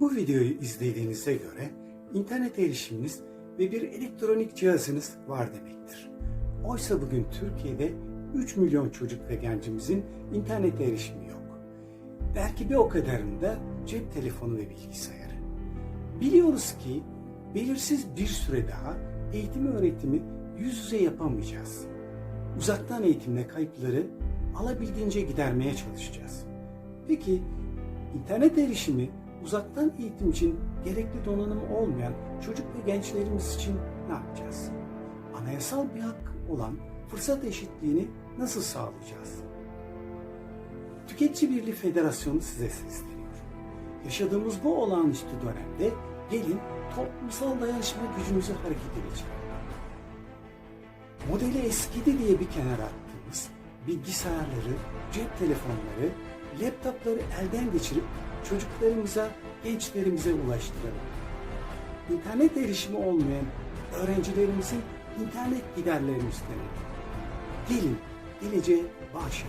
Bu videoyu izlediğinize göre internet erişiminiz ve bir elektronik cihazınız var demektir. Oysa bugün Türkiye'de 3 milyon çocuk ve gencimizin internet erişimi yok. Belki bir o kadarında cep telefonu ve bilgisayarı. Biliyoruz ki belirsiz bir süre daha eğitimi öğretimi yüz yüze yapamayacağız. Uzaktan eğitimle kayıpları alabildiğince gidermeye çalışacağız. Peki internet erişimi uzaktan eğitim için gerekli donanım olmayan çocuk ve gençlerimiz için ne yapacağız? Anayasal bir hak olan fırsat eşitliğini nasıl sağlayacağız? Tüketici Birliği Federasyonu size sesleniyor. Yaşadığımız bu olağanüstü dönemde gelin toplumsal dayanışma gücümüzü harekete geçirelim. Modeli eskidi diye bir kenara attığımız bilgisayarları, cep telefonları, laptopları elden geçirip çocuklarımıza, gençlerimize ulaştıralım. İnternet erişimi olmayan öğrencilerimizin internet giderlerini üstlenelim. Gelin geleceğe bağış.